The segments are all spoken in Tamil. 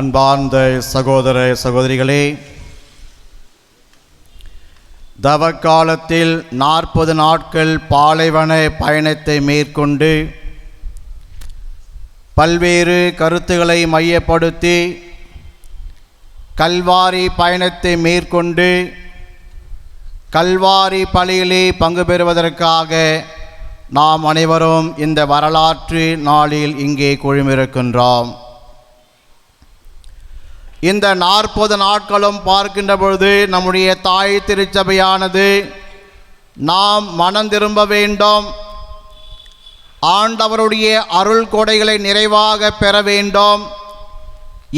அன்பார்ந்த சகோதர சகோதரிகளே தவக்காலத்தில் நாற்பது நாட்கள் பாலைவன பயணத்தை மேற்கொண்டு பல்வேறு கருத்துக்களை மையப்படுத்தி கல்வாரி பயணத்தை மேற்கொண்டு கல்வாரி பலியிலே பங்கு பெறுவதற்காக நாம் அனைவரும் இந்த வரலாற்று நாளில் இங்கே குழுமிருக்கின்றோம். இந்த நாற்பது நாட்களும் பார்க்கின்ற பொழுது நம்முடைய தாய் திருச்சபையானது நாம் மனம் திரும்ப வேண்டும். ஆண்டவருடைய அருள் கொடைகளை நிறைவாக பெற வேண்டும்.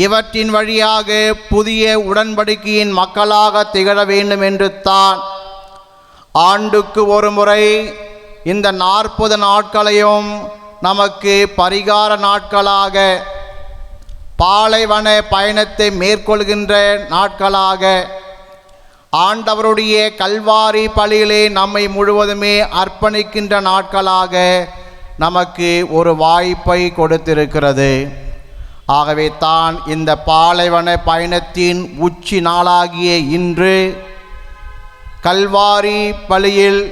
இவற்றின் வழியாக புதிய உடன்படிக்கையின் மக்களாக திகழ வேண்டும் என்று தான் ஆண்டுக்கு ஒரு முறை இந்த நாற்பது நாட்களையும் நமக்கு பரிகார நாட்களாக பாலைவன பயணத்தை மேற்கொள்கின்ற நாட்களாக ஆண்டவருடைய கல்வாரி பலியிலே நம்மை முழுவதுமே அர்ப்பணிக்கின்ற நாட்களாக நமக்கு ஒரு வாய்ப்பை கொடுத்திருக்கிறது. ஆகவே தான் இந்த பாலைவன பயணத்தின் உச்சி நாளாகிய இன்று கல்வாரி பலியில்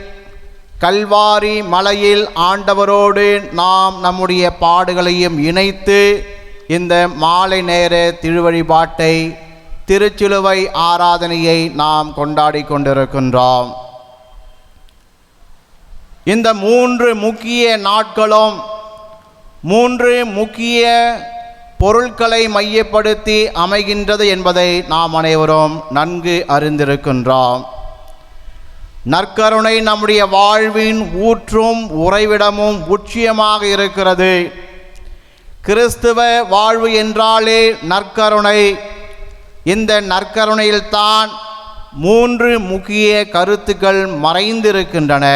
கல்வாரி மலையில் ஆண்டவரோடு நாம் நம்முடைய பாடுகளையும் இணைத்து இந்த மாலை நேர திருவழிபாட்டை திருச்சிலுவை ஆராதனையை நாம் கொண்டாடி கொண்டிருக்கின்றோம். இந்த மூன்று முக்கிய நாட்களும் மூன்று முக்கிய பொருட்களை மையப்படுத்தி அமைகின்றது என்பதை நாம் அனைவரும் நன்கு அறிந்திருக்கின்றோம். நற்கருணை நம்முடைய வாழ்வின் ஊற்றும் உறைவிடமும் உச்சியமாக இருக்கிறது. கிறிஸ்துவ வாழ்வு என்றாலே நற்கருணை. இந்த நற்கருணையில்தான் மூன்று முக்கிய கருத்துக்கள் மறைந்திருக்கின்றன.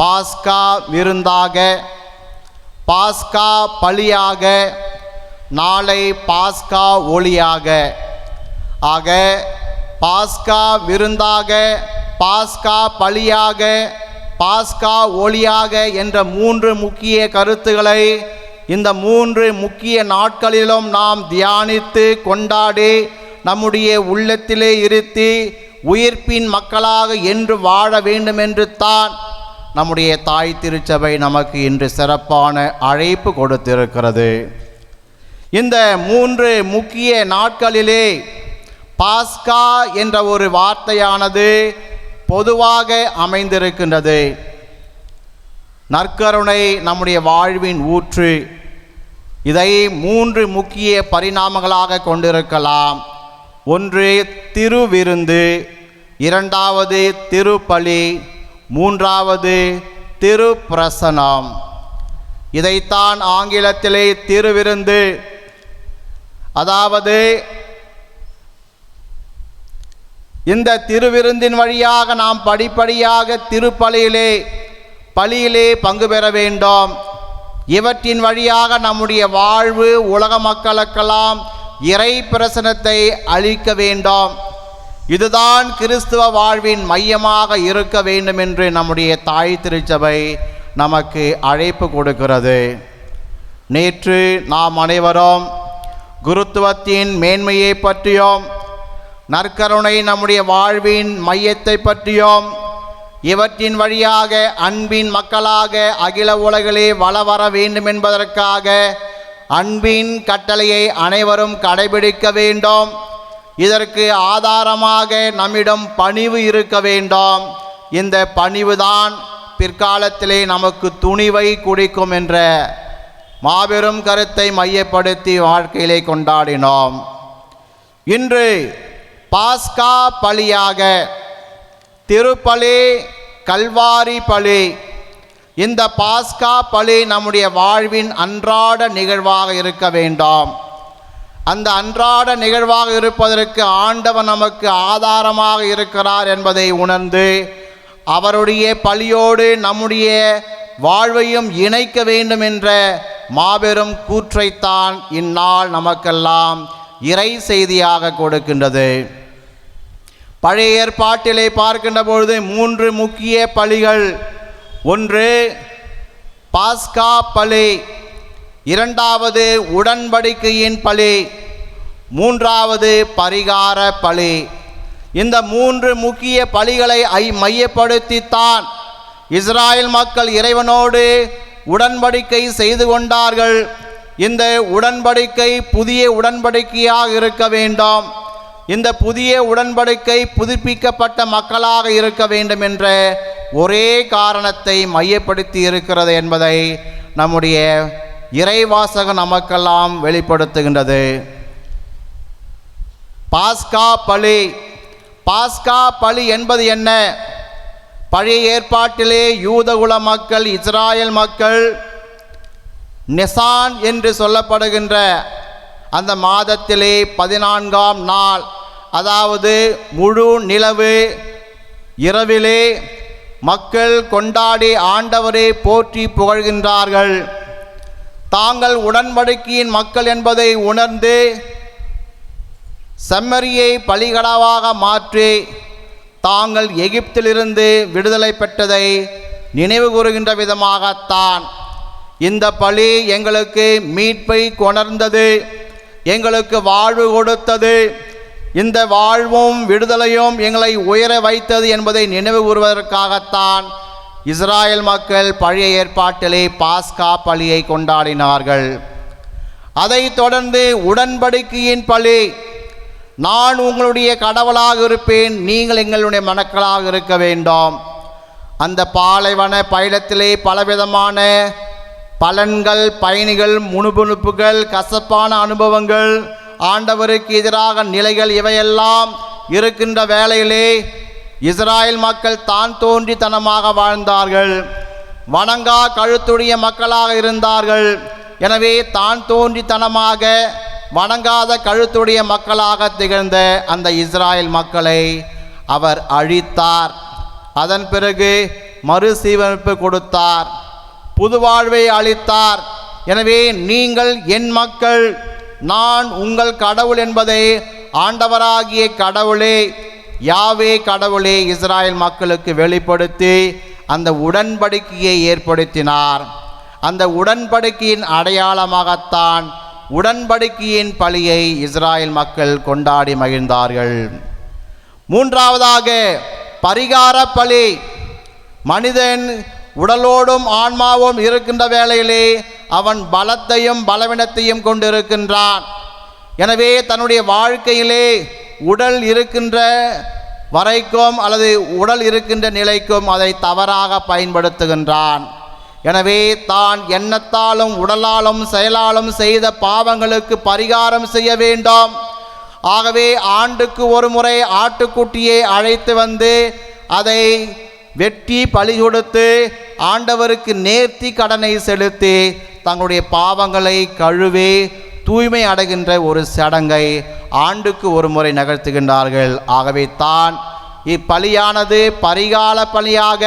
பாஸ்கா விருந்தாக பாஸ்கா பலியாக நாளை பாஸ்கா ஒளியாக. ஆக பாஸ்கா விருந்தாக பாஸ்கா பலியாக பாஸ்கா ஒளியாக என்ற மூன்று முக்கிய கருத்துக்களை இந்த மூன்று முக்கிய நாட்களிலும் நாம் தியானித்து கொண்டாடி நம்முடைய உள்ளத்திலே இருத்தி உயிர்ப்பின் மக்களாக என்று வாழ வேண்டும் என்று தான் நம்முடைய தாய் திருச்சபை நமக்கு இன்று சிறப்பான அழைப்பு கொடுத்திருக்கிறது. இந்த மூன்று முக்கிய நாட்களிலே பாஸ்கா என்ற ஒரு வார்த்தையானது பொதுவாக அமைந்திருக்கின்றது. நற்கருணை நம்முடைய வாழ்வின் ஊற்று. இதை மூன்று முக்கிய பரிணாமங்களாக கொண்டிருக்கலாம். ஒன்று திருவிருந்து. இரண்டாவது திருப்பலி. மூன்றாவது திருப்பிரசனம். இதைத்தான் ஆங்கிலத்திலே திருவிருந்து. அதாவது இந்த திருவிருந்தின் வழியாக நாம் படிப்படியாக திருப்பலியிலே பலியிலே பங்கு பெற வேண்டும். இவற்றின் வழியாக நம்முடைய வாழ்வு உலக மக்களுக்கெல்லாம் இறை பிரசனத்தை அளிக்க வேண்டும். இதுதான் கிறிஸ்துவ வாழ்வின் மையமாக இருக்க வேண்டும் என்று நம்முடைய தாய் திருச்சபை நமக்கு அழைப்பு கொடுக்கிறது. நேற்று நாம் அனைவரும் குருத்துவத்தின் மேன்மையை பற்றியும் நற்கருணை நம்முடைய வாழ்வின் மையத்தை பற்றியும் இவற்றின் வழியாக அன்பின் மக்களாக அகில உலகிலே வள வர வேண்டும் என்பதற்காக அன்பின் கட்டளையை அனைவரும் கடைபிடிக்க வேண்டும். இதற்கு ஆதாரமாக நம்மிடம் பணிவு இருக்க வேண்டும். இந்த பணிவுதான் பிற்காலத்திலே நமக்கு துணிவை குடிக்கும் என்ற மாபெரும் கருத்தை மையப்படுத்தி வாழ்க்கையிலே கொண்டாடினோம். இன்று பாஸ்கா பலியாக. திருப்பலி கல்வாரி பலி. இந்த பாஸ்கா பலி நம்முடைய வாழ்வின் அன்றாட நிகழ்வாக இருக்க வேண்டாம். அந்த அன்றாட நிகழ்வாக இருப்பதற்கு ஆண்டவன் நமக்கு ஆதாரமாக இருக்கிறார் என்பதை உணர்ந்து அவருடைய பலியோடு நம்முடைய வாழ்வையும் இணைக்க வேண்டும் என்ற மாபெரும் கூற்றைத்தான் இந்நாள் நமக்கெல்லாம் இறை செய்தியாக கொடுக்கின்றது. பழைய ஏற்பாட்டிலே பார்க்கின்ற பொழுது மூன்று முக்கிய பலிகள். ஒன்று பாஸ்கா பலி. இரண்டாவது உடன்படிக்கையின் பலி. மூன்றாவது பரிகார பலி. இந்த மூன்று முக்கிய பலிகளை ஐ மையப்படுத்தித்தான் இஸ்ராயல் மக்கள் இறைவனோடு உடன்படிக்கை செய்து கொண்டார்கள். இந்த உடன்படிக்கை புதிய உடன்படிக்கையாக இருக்க வேண்டும். இந்த புதிய உடன்படிக்கை புதுப்பிக்கப்பட்ட மக்களாக இருக்க வேண்டும் என்ற ஒரே காரணத்தை மையப்படுத்தி இருக்கிறது என்பதை நம்முடைய இறைவாசகம் நமக்கெல்லாம் வெளிப்படுத்துகின்றது. பாஸ்கா பலி. பாஸ்கா பலி என்பது என்ன? பழைய ஏற்பாட்டிலே யூதகுல மக்கள் இஸ்ராயல் மக்கள் நெசான் என்று சொல்லப்படுகின்ற அந்த மாதத்திலே பதினான்காம் நாள் அதாவது முழு நிலவு இரவிலே மக்கள் கொண்டாடி ஆண்டவரை போற்றி புகழ்கின்றார்கள். தாங்கள் உடன்படிக்கையின் மக்கள் என்பதை உணர்ந்து செம்மறியை பலிகடாவாக மாற்றி தாங்கள் எகிப்திலிருந்து விடுதலை பெற்றதை நினைவு கூறுகின்ற விதமாகத்தான். இந்த பலி எங்களுக்கு மீட்பை கொணர்ந்தது. எங்களுக்கு வாழ்வு கொடுத்தது. இந்த வாழ்வும் விடுதலையும் எங்களை உயர வைத்தது என்பதை நினைவு கூறுவதற்காகத்தான் இஸ்ராயல் மக்கள் பழைய ஏற்பாட்டிலே பாஸ்கா பலியை கொண்டாடினார்கள். அதைத் தொடர்ந்து உடன்படிக்கையின் பலி. நான் உங்களுடைய கடவுளாக இருப்பேன் நீங்கள் எங்களுடைய மனக்களாக இருக்க வேண்டும். அந்த பாலைவன பயணத்திலே பலவிதமான பலன்கள் பயணிகள் முணுபுணுப்புகள் கசப்பான அனுபவங்கள் ஆண்டவருக்கு எதிராக நிலைகள் இவையெல்லாம் இருக்கின்ற வேளையிலே இஸ்ராயல் மக்கள் தான் தோன்றித்தனமாக வாழ்ந்தார்கள். வணங்கா கழுத்துடைய மக்களாக இருந்தார்கள். எனவே தான் தோன்றித்தனமாக வணங்காத கழுத்துடைய மக்களாக திகழ்ந்த அந்த இஸ்ராயல் மக்களை அவர் அழித்தார். அதன் பிறகு மறுசீரமைப்பு கொடுத்தார். புது வாழ்வை அளித்தார். எனவே நீங்கள் என் மக்கள் நான் உங்கள் கடவுள் என்பதை ஆண்டவராகிய கடவுளே யாவே கடவுளே இஸ்ராயல் மக்களுக்கு வெளிப்படுத்தி அந்த உடன்படிக்கையை ஏற்படுத்தினார். அந்த உடன்படிக்கையின் அடையாளமாகத்தான் உடன்படிக்கையின் பழியை இஸ்ராயல் மக்கள் கொண்டாடி மகிழ்ந்தார்கள். மூன்றாவதாக பரிகார பலி. மனிதன் உடலோடும் ஆன்மாவும் இருக்கின்ற வேளையிலே அவன் பலத்தையும் பலவீனத்தையும் கொண்டிருக்கின்றான். எனவே தன்னுடைய வாழ்க்கையிலே உடல் இருக்கின்ற வரைக்கும் அல்லது உடல் இருக்கின்ற நிலைக்கும் அதை தவறாக பயன்படுத்துகின்றான். எனவே தான் எண்ணத்தாலும் உடலாலும் செயலாலும் செய்த பாவங்களுக்கு பரிகாரம் செய்ய வேண்டும். ஆகவே ஆண்டுக்கு ஒரு முறை ஆட்டுக்குட்டியை அழைத்து வந்து அதை வெட்டி பழி கொடுத்து ஆண்டவருக்கு நேர்த்தி கடனை செலுத்தி தங்களுடைய பாவங்களை கழுவி தூய்மை அடைகின்ற ஒரு சடங்கை ஆண்டுக்கு ஒரு முறை நகர்த்துகின்றார்கள். ஆகவே தான் இப்பலியானது பரிகால பலியாக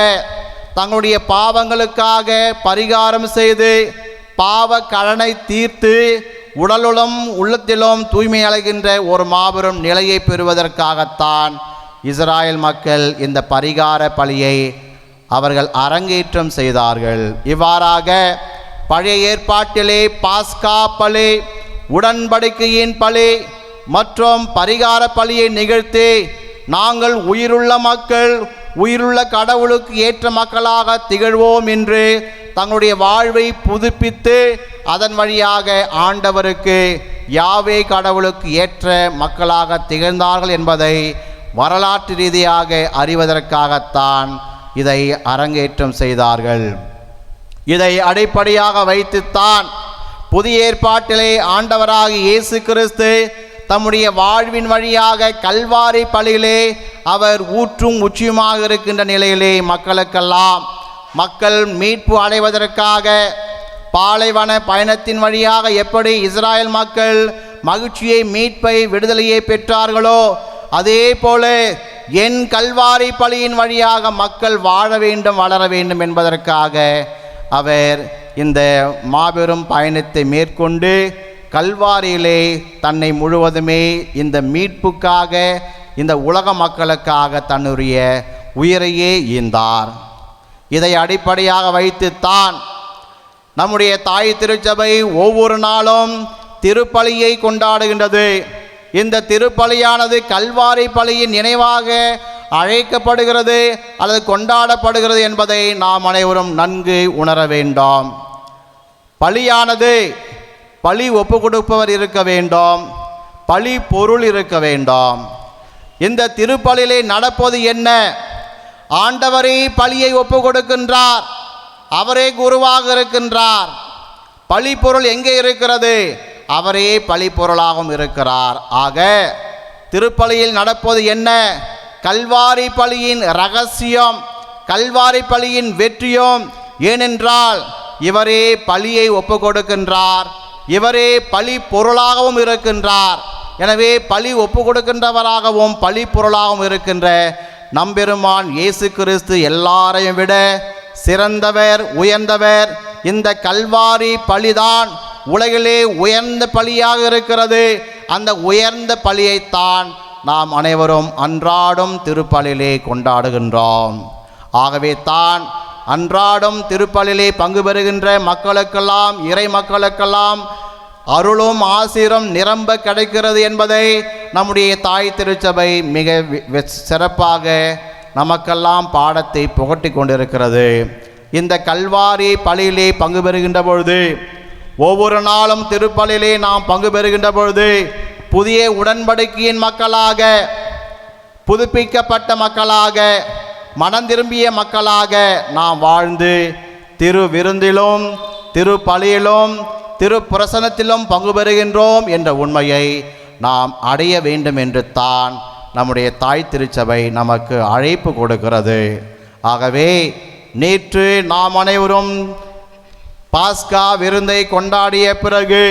தங்களுடைய பாவங்களுக்காக பரிகாரம் செய்து பாவ கடனை தீர்த்து உடலுளும் உள்ளத்திலும் தூய்மை அடைகின்ற ஒரு மாபெரும் நிலையை பெறுவதற்காகத்தான் இஸ்ராயல் மக்கள் இந்த பரிகார பலியை அவர்கள் அரங்கேற்றம் செய்தார்கள். இவ்வாறாக பழைய ஏற்பாட்டிலே பாஸ்கா பலி உடன்படிக்கையின் பலி மற்றும் பரிகார பலியை நிகழ்த்தி நாங்கள் உயிருள்ள மக்கள் உயிருள்ள கடவுளுக்கு ஏற்ற மக்களாக திகழ்வோம் என்று தங்களுடைய வாழ்வை புதுப்பித்து அதன் வழியாக ஆண்டவருக்கு யாவே கடவுளுக்கு ஏற்ற மக்களாக திகழ்ந்தார்கள் என்பதை வரலாற்று ரீதியாக அறிவதற்காகத்தான் இதை அரங்கேற்றம் செய்தார்கள். இதை அடிப்படையாக வைத்துத்தான் புதிய ஏற்பாட்டிலே ஆண்டவராக இயேசு கிறிஸ்து தம்முடைய வாழ்வின் வழியாக கல்வாரி பலியிலே அவர் ஊற்றும் உச்சியுமாக இருக்கின்ற நிலையிலே மக்களுக்கெல்லாம் மக்கள் மீட்பு அடைவதற்காக பாலைவன பயணத்தின் வழியாக எப்படி இஸ்ராயல் மக்கள் மகிழ்ச்சியை மீட்பை விடுதலையை பெற்றார்களோ அதே போல என் கல்வாரி பலியின் வழியாக மக்கள் வாழ வேண்டும் வளர வேண்டும் என்பதற்காக அவர் இந்த மாபெரும் பயணத்தை மேற்கொண்டு கல்வாரியிலே தன்னை முழுவதுமே இந்த மீட்புக்காக இந்த உலக மக்களுக்காக தன்னுடைய உயிரையே ஈந்தார். இதை அடிப்படையாக வைத்துத்தான் நம்முடைய தாய் திருச்சபை ஒவ்வொரு நாளும் திருப்பலியை கொண்டாடுகின்றது. இந்த திருப்பலியானது கல்வாரி பலியின் நினைவாக அழைக்கப்படுகிறது அல்லது கொண்டாடப்படுகிறது என்பதை நாம் அனைவரும் நன்கு உணர வேண்டும். பலியானது பழி ஒப்பு கொடுப்பவர் இருக்க வேண்டும். பழி பொருள் இருக்க வேண்டும். இந்த திருப்பலிலே நடப்பது என்ன? ஆண்டவரே பழியை ஒப்பு கொடுக்கின்றார். அவரே குருவாக இருக்கின்றார். பழி பொருள் எங்கே இருக்கிறது? அவரே பழிப்பொருளாகவும் இருக்கிறார். ஆக திருப்பலியில் நடப்பது என்ன? கல்வாரி பலியின் ரகசியம் கல்வாரி பலியின் வெற்றியும் ஏனென்றால் இவரே பலியை ஒப்பு கொடுக்கின்றார் இவரே பழி பொருளாகவும் இருக்கின்றார். எனவே பழி ஒப்பு கொடுக்கின்றவராகவும் பழி பொருளாகவும் இருக்கின்ற நம்பெருமான் இயேசு கிறிஸ்து எல்லாரையும் விட சிறந்தவர் உயர்ந்தவர். இந்த கல்வாரி பழிதான் உலகிலே உயர்ந்த பலியாக இருக்கிறது. அந்த உயர்ந்த பலியைத்தான் நாம் அனைவரும் அன்றாடும் திருப்பலிலே கொண்டாடுகின்றோம். ஆகவே தான் அன்றாடும் திருப்பலிலே பங்கு பெறுகின்ற மக்களுக்கெல்லாம் இறை மக்களுக்கெல்லாம் அருளும் ஆசிரும் நிரம்ப கிடைக்கிறது என்பதை நம்முடைய தாய் திருச்சபை மிக சிறப்பாக நமக்கெல்லாம் பாடத்தை புகட்டி கொண்டிருக்கிறது. இந்த கல்வாரி பலியிலே பங்கு பெறுகின்ற பொழுது ஒவ்வொரு நாளும் திருப்பலிலே நாம் பங்கு பெறுகின்ற பொழுது புதிய உடன்படிக்கையின் மக்களாக புதுப்பிக்கப்பட்ட மக்களாக மனம் திரும்பிய மக்களாக நாம் வாழ்ந்து திரு விருந்திலும் திருப்பலியிலும் திருப்பிரசனத்திலும் பங்கு பெறுகின்றோம் என்ற உண்மையை நாம் அடைய வேண்டும் என்று தான் நம்முடைய தாய் திருச்சபை நமக்கு அழைப்பு கொடுக்கிறது. ஆகவே நேற்று நாம் அனைவரும் பாஸ்கா விருந்தை கொண்டாடிய பிறகு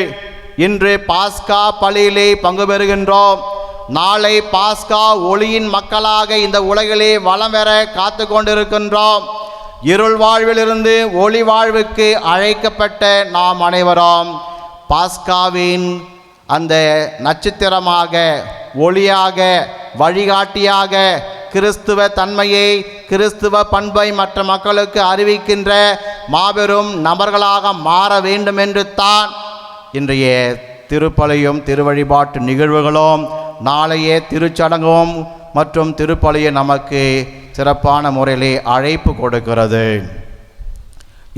இன்று பாஸ்கா பலியிலே பங்கு பெறுகின்றோம். நாளை பாஸ்கா ஒளியின் மக்களாக இந்த உலகிலே வளம் வர காத்து கொண்டிருக்கின்றோம். இருள் வாழ்விலிருந்து ஒளி வாழ்வுக்கு அழைக்கப்பட்ட நாம் அனைவரும் பாஸ்காவின் அந்த நட்சத்திரமாக ஒளியாக வழிகாட்டியாக கிறிஸ்துவ தன்மையை கிறிஸ்துவ பண்பை மற்ற மக்களுக்கு அறிவிக்கின்ற மாபெரும் நபர்களாக மாற வேண்டும் என்று தான் இன்றைய திருப்பலையும் திருவழிபாட்டு நிகழ்வுகளும் நாளைய திருச்சடங்கும் மற்றும் திருப்பலியை நமக்கு சிறப்பான முறையிலே அழைப்பு கொடுக்கிறது.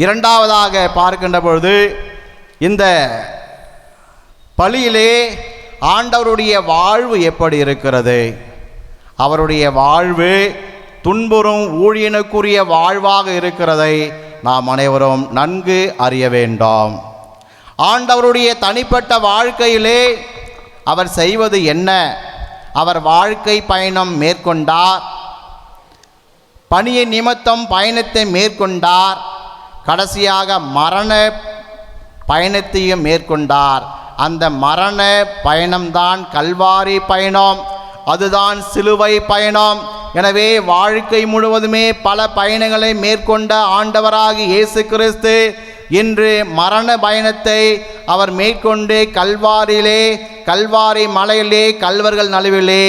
இரண்டாவதாக பார்க்கின்ற பொழுது இந்த பலியிலே ஆண்டவருடைய வாழ்வு எப்படி இருக்கிறது? அவருடைய வாழ்வு துன்புறும் ஊழியனுக்குரிய வாழ்வாக இருக்கிறதை நாம் அனைவரும் நன்கு அறிய வேண்டும். ஆண்டவருடைய தனிப்பட்ட வாழ்க்கையிலே அவர் செய்வது என்ன? அவர் வாழ்க்கை பயணம் மேற்கொண்டார். பணியின் நிமித்தம் பயணத்தை மேற்கொண்டார். கடைசியாக மரண பயணத்தையும் மேற்கொண்டார். அந்த மரண பயணம்தான் கல்வாரி பயணம். அதுதான் சிலுவை பயணம். எனவே வாழ்க்கை முழுவதுமே பல பயணங்களை மேற்கொண்ட ஆண்டவராகி இயேசு கிறிஸ்து இன்று மரண பயணத்தை அவர் மேற்கொண்டு கல்வாரிலே கல்வாரி மலையிலே கல்வர்கள் நழுவிலே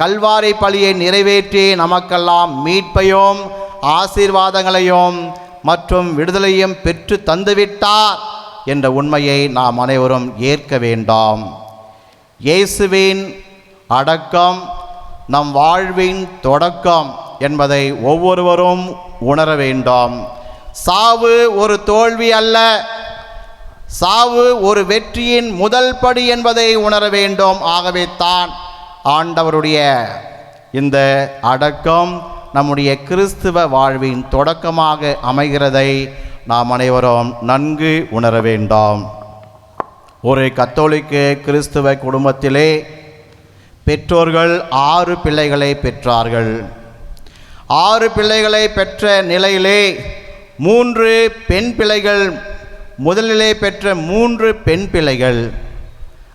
கல்வாரி பழியை நிறைவேற்றி நமக்கெல்லாம் மீட்பையும் ஆசீர்வாதங்களையும் மற்றும் விடுதலையும் பெற்று தந்துவிட்டார் என்ற உண்மையை நாம் அனைவரும் ஏற்க வேண்டாம். இயேசுவின் அடக்கம் நம் வாழ்வின் தொடக்கம் என்பதை ஒவ்வொருவரும் உணர வேண்டும். சாவு ஒரு தோல்வி அல்ல. சாவு ஒரு வெற்றியின் முதல் படி என்பதை உணர வேண்டும். ஆகவே தான் ஆண்டவருடைய இந்த அடக்கம் நம்முடைய கிறிஸ்துவ வாழ்வின் தொடக்கமாக அமைகிறதை நாம் அனைவரும் நன்கு உணர வேண்டும். ஒரு கத்தோலிக்க கிறிஸ்துவ குடும்பத்திலே பெற்றோர்கள் ஆறு பிள்ளைகளை பெற்றார்கள். ஆறு பிள்ளைகளை பெற்ற நிலையிலே மூன்று பெண் பிள்ளைகள் முதலிலே பெற்ற மூன்று பெண் பிள்ளைகள்.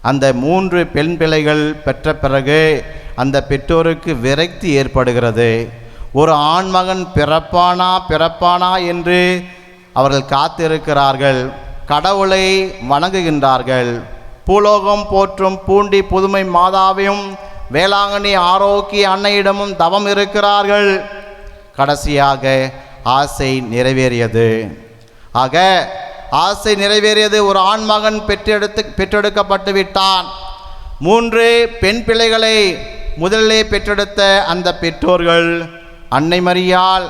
அந்த மூன்று பெண் பிள்ளைகள் பெற்ற பிறகு அந்த பெற்றோருக்கு விரக்தி ஏற்படுகிறது. ஒரு ஆண்மகன் பிறப்பானா பிறப்பானா என்று அவர்கள் காத்திருக்கிறார்கள். கடவுளை வணங்குகின்றார்கள். பூலோகம் போற்றும் பூண்டி புதுமை மாதாவையும் வேளாங்கண்ணி ஆரோக்கிய அன்னையிடமும் தவம் இருக்கிறார்கள். கடைசியாக ஆசை நிறைவேறியது. ஆக ஆசை நிறைவேறியது ஒரு ஆண்மகன் பெற்றெடுத்து பெற்றெடுக்கப்பட்டு விட்டான். மூன்று பெண் பிள்ளைகளை முதலிலே பெற்றெடுத்த அந்த பெற்றோர்கள் அன்னை மறியால்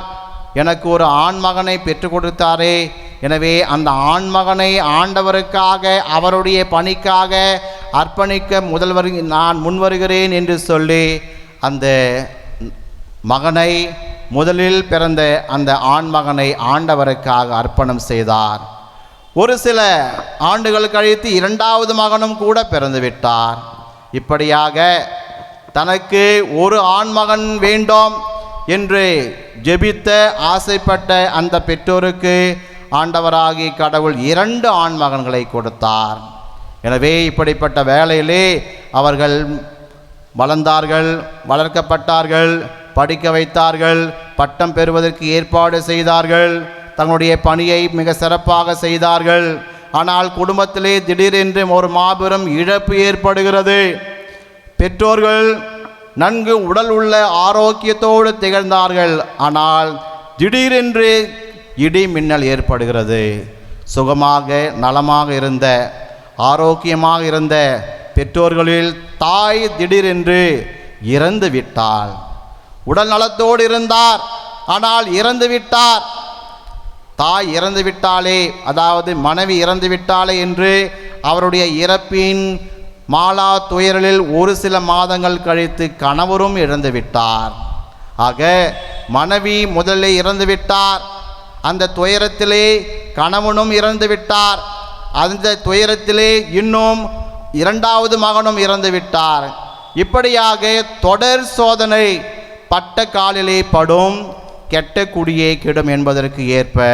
எனக்கு ஒரு ஆண்மகனை பெற்றுக் கொடுத்தாரே. எனவே அந்த ஆண்மகனை ஆண்டவருக்காக அவருடைய பணிக்காக அர்ப்பணிக்க முதல்வர் நான் முன் வருகிறேன் என்று சொல்லி அந்த மகனை முதலில் பிறந்த அந்த ஆண்மகனை ஆண்டவருக்காக அர்ப்பணம் செய்தார். ஒரு சில ஆண்டுகள் கழித்து இரண்டாவது மகனும் கூட பிறந்து விட்டார். இப்படியாக தனக்கு ஒரு ஆண்மகன் வேண்டும் என்று ஜெபித்த ஆசைப்பட்ட அந்த பெற்றோருக்கு ஆண்டவராகி கடவுள் இரண்டு ஆண்மகன்களை கொடுத்தார். எனவே இப்படிப்பட்ட வேலையிலே அவர்கள் வளர்ந்தார்கள் வளர்க்கப்பட்டார்கள் படிக்க வைத்தார்கள் பட்டம் பெறுவதற்கு ஏற்பாடு செய்தார்கள் தங்களுடைய பணியை மிக சிறப்பாக செய்தார்கள். ஆனால் குடும்பத்திலே திடீரென்று ஒரு மாபெரும் இழப்பு ஏற்படுகிறது. பெற்றோர்கள் நன்கு உடல் உள்ள ஆரோக்கியத்தோடு திகழ்ந்தார்கள். ஆனால் திடீரென்று இடி மின்னல் ஏற்படுகிறது. சுகமாக நலமாக இருந்த ஆரோக்கியமாக இருந்த பெற்றோர்களில் தாய் திடீரென்று இறந்து விட்டாள். உடல் நலத்தோடு இருந்தார் ஆனால் இறந்து விட்டார். தாய் இறந்து விட்டாளே அதாவது மனைவி இறந்து விட்டாளே என்று அவருடைய இறப்பின் மாலா துயரலில் ஒரு சில மாதங்கள் கழித்து கணவரும் இறந்து விட்டார். ஆக மனைவி முதலில் இறந்து விட்டார். அந்த துயரத்திலே கணவனும் இறந்து விட்டார். அந்த துயரத்திலே இன்னும் இரண்டாவது மகனும் இறந்து விட்டார். இப்படியாக தொடர் சோதனை பட்ட காலிலே படும் கெட்ட குடியே கெடும் என்பதற்கு ஏற்ப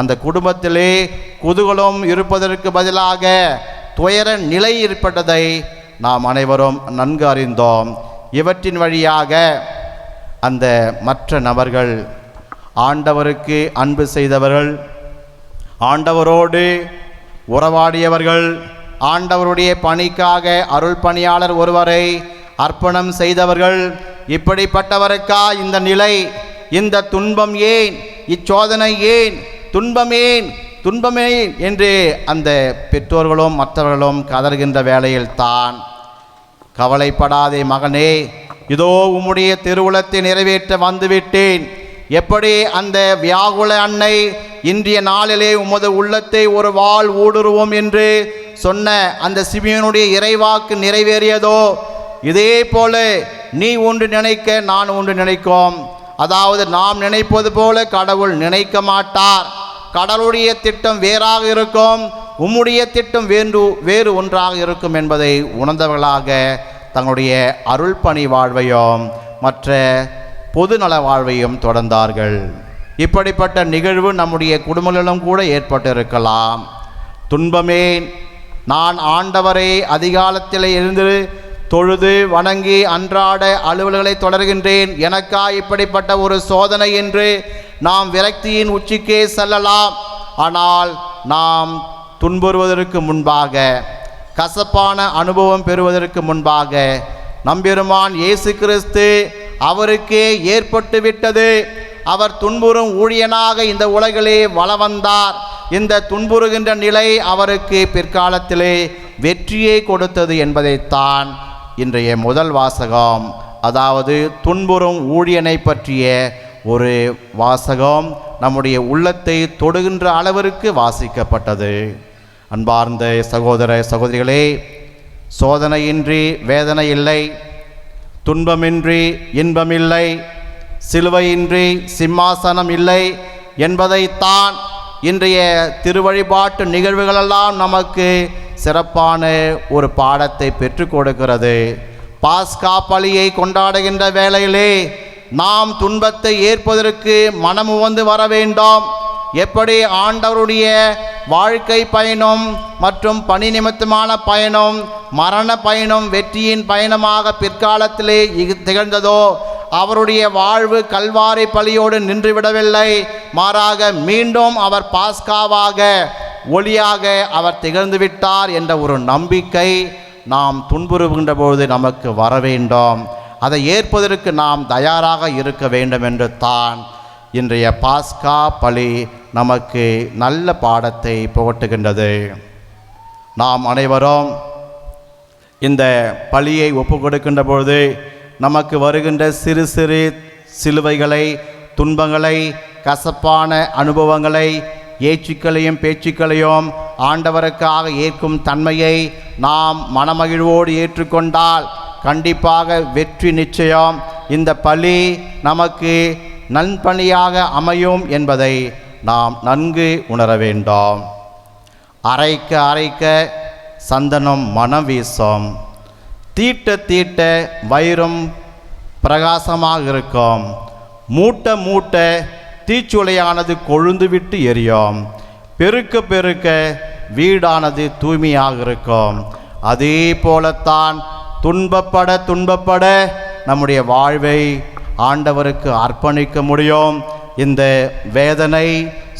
அந்த குடும்பத்திலே குதூகலம் இருப்பதற்கு பதிலாக துயர நிலை ஏற்பட்டதை நாம் அனைவரும் நன்கு அறிந்தோம். இவற்றின் வழியாக அந்த மற்ற நபர்கள் ஆண்டவருக்கு அன்பு செய்தவர்கள் ஆண்டவரோடு உறவாடியவர்கள் ஆண்டவருடைய பணிக்காக அருள் பணியாளர் ஒருவரை அர்ப்பணம் செய்தவர்கள் இப்படிப்பட்டவருக்கா இந்த நிலை இந்த துன்பம் ஏன் இச்சோதனை ஏன் துன்பமேன் துன்பமே என்று அந்த பெற்றோர்களும் மற்றவர்களும் கதறுகின்ற வேளையில்தான் கவலைப்படாதே மகனே இதோ உம்முடைய திருவுளத்தை நிறைவேற்ற வந்துவிட்டேன். எப்படி அந்த வியாகுல அன்னை இன்றைய நாளிலே உமது உள்ளத்தை ஒரு வாள் ஊடுருவோம் என்று சொன்ன அந்த சிமியனுடைய இறைவாக்கு நிறைவேறியதோ இதே போல நீ ஒன்று நினைக்க நான் ஒன்று நினைக்கும். அதாவது நாம் நினைப்பது போல கடவுள் நினைக்க மாட்டார். கடவுளுடைய திட்டம் வேறாக இருக்கும் உம்முடைய திட்டம் வேண்டு வேறு ஒன்றாக இருக்கும் என்பதை உணர்ந்தவர்களாக தங்களுடைய அருள் பணி வாழ்வையும் மற்ற பொதுநல வாழ்வையும் தொடர்ந்தார்கள். இப்படிப்பட்ட நிகழ்வு நம்முடைய குடும்பங்களிலும் கூட ஏற்பட்டிருக்கலாம். துன்பமே நான் ஆண்டவரை அதிகாலத்தில் இருந்து தொழுது வணங்கி அன்றாட அலுவல்களை தொடர்கின்றேன். எனக்கா இப்படிப்பட்ட ஒரு சோதனை என்று நாம் விரக்தியின் உச்சிக்கே செல்லலாம். ஆனால் நாம் துன்புறுவதற்கு முன்பாக கசப்பான அனுபவம் பெறுவதற்கு முன்பாக நம்பெருமான் இயேசு கிறிஸ்து அவருக்கே ஏற்பட்டு விட்டது அவர் துன்புறும் ஊழியனாக இந்த உலகிலே வள வந்தார் இந்த துன்புறுகின்ற நிலை அவருக்கு பிற்காலத்திலே வெற்றியை கொடுத்தது என்பதைத்தான் இன்றைய முதல் வாசகம். அதாவது துன்புறும் ஊழியனை பற்றிய ஒரு வாசகம் நம்முடைய உள்ளத்தை தொடுகின்ற அளவிற்கு வாசிக்கப்பட்டது. அன்பார்ந்த சகோதர சகோதரிகளே சோதனையின்றி வேதனை இல்லை. துன்பமின்றி இன்பமில்லை சிலுவையின்றி சிம்மாசனம் இல்லை என்பதைத்தான் இன்றைய திருவழிபாட்டு நிகழ்வுகளெல்லாம் நமக்கு சிறப்பான ஒரு பாடத்தை பெற்றுக் கொடுக்கிறது. பாஸ்கா பலியை கொண்டாடுகின்ற வேளையிலே நாம் துன்பத்தை ஏற்பதற்கு மனமு வந்து வர வேண்டும். எப்படி ஆண்டவருடைய வாழ்க்கை பயணம் மற்றும் பணி நிமித்தமான பயணம் மரண பயணம் வெற்றியின் பயணமாக பிற்காலத்திலே திகழ்ந்ததோ அவருடைய வாழ்வு கல்வாரி பலியோடு நின்றுவிடவில்லை. மாறாக மீண்டும் அவர் பாஸ்காவாக ஒளியாக அவர் திகழ்ந்து விட்டார் என்ற ஒரு நம்பிக்கை நாம் துன்புறுகின்ற பொழுது நமக்கு வர வேண்டும் அதை ஏற்பதற்கு நாம் தயாராக இருக்க வேண்டும் என்று தான் இன்றைய பாஸ்கா பலி நமக்கு நல்ல பாடத்தை புகட்டுகின்றது. நாம் அனைவரும் இந்த பலியை ஒப்பு கொடுக்கின்ற பொழுது நமக்கு வருகின்ற சிறு சிறு சிலுவைகளை துன்பங்களை கசப்பான அனுபவங்களை ஏச்சுக்களையும் பேச்சுக்களையும் ஆண்டவருக்காக ஏற்கும் தன்மையை நாம் மனமகிழ்வோடு ஏற்றுக்கொண்டால் கண்டிப்பாக வெற்றி நிச்சயம். இந்த பலி நமக்கு நன்பணியாக அமையும் என்பதை நாம் நன்கு உணர வேண்டும். அரைக்க அரைக்க சந்தனம் மனம் வீசும். தீட்ட தீட்ட வயிறும் பிரகாசமாக இருக்கும். மூட்ட மூட்ட தீச்சுளையானது கொழுந்து விட்டு எரியும். பெருக்க பெருக்க வீடானது தூய்மையாக இருக்கும். அதே போலத்தான் துன்பப்பட துன்பப்பட நம்முடைய வாழ்வை ஆண்டவருக்கு அர்ப்பணிக்க முடியும். இந்த வேதனை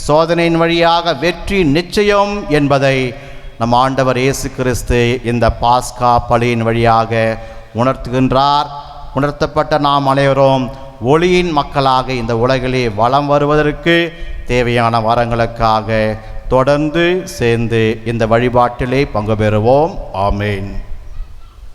சோதனையின் வழியாக வெற்றி நிச்சயம் என்பதை நம் ஆண்டவர் இயேசு கிறிஸ்து இந்த பாஸ்கா பலியின் வழியாக உணர்த்துகின்றார். உணர்த்தப்பட்ட நாம் அனைவரும் ஒளியின் மக்களாக இந்த உலகிலே வலம் வருவதற்கு தேவையான வரங்களுக்காக தொடர்ந்து சேர்ந்து இந்த வழிபாட்டிலே பங்கு பெறுவோம். ஆமேன்.